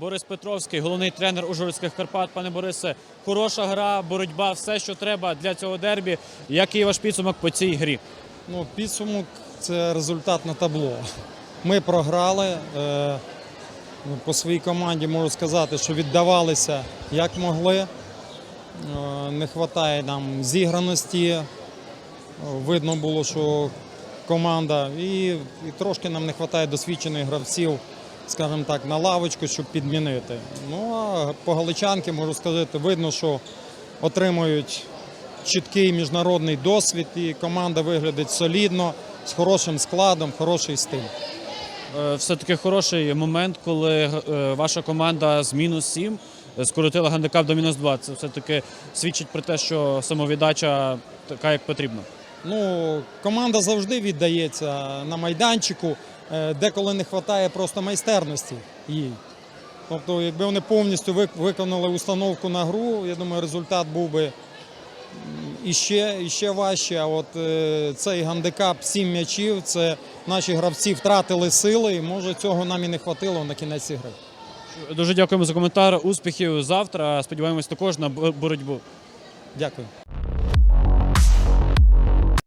Борис Петровський, головний тренер Ужгородських Карпат. Пане Борисе, хороша гра, боротьба, все, що треба для цього дербі. Який ваш підсумок по цій грі? Ну, підсумок це результат на табло. Ми програли. Е, ну, по своїй команді можу сказати, що віддавалися як могли. Е, не вистачає нам зіграності. Е, Видно було, що команда, і, і трошки нам не вистачає досвідчених гравців, скажімо так, на лавочку, щоб підмінити. Ну а по галичанки можу сказати, видно, що отримують чіткий міжнародний досвід, і команда виглядить солідно, з хорошим складом, хороший стиль. Е, Все-таки хороший момент, коли е, ваша команда з мінус 7 скоротила гандикап до мінус 2. Це все-таки свідчить про те, що самовіддача така, як потрібно. Ну, команда завжди віддається на майданчику, е, деколи не вистачає просто майстерності їй. Тобто, якби вони повністю виконали установку на гру, я думаю, результат був би іще, іще важче. А от е, цей гандикап, сім м'ячів, це наші гравці втратили сили, і може цього нам і не хватило на кінець ігри. Дуже дякуємо за коментар. Успіхів завтра. Сподіваємось також на боротьбу. Дякую.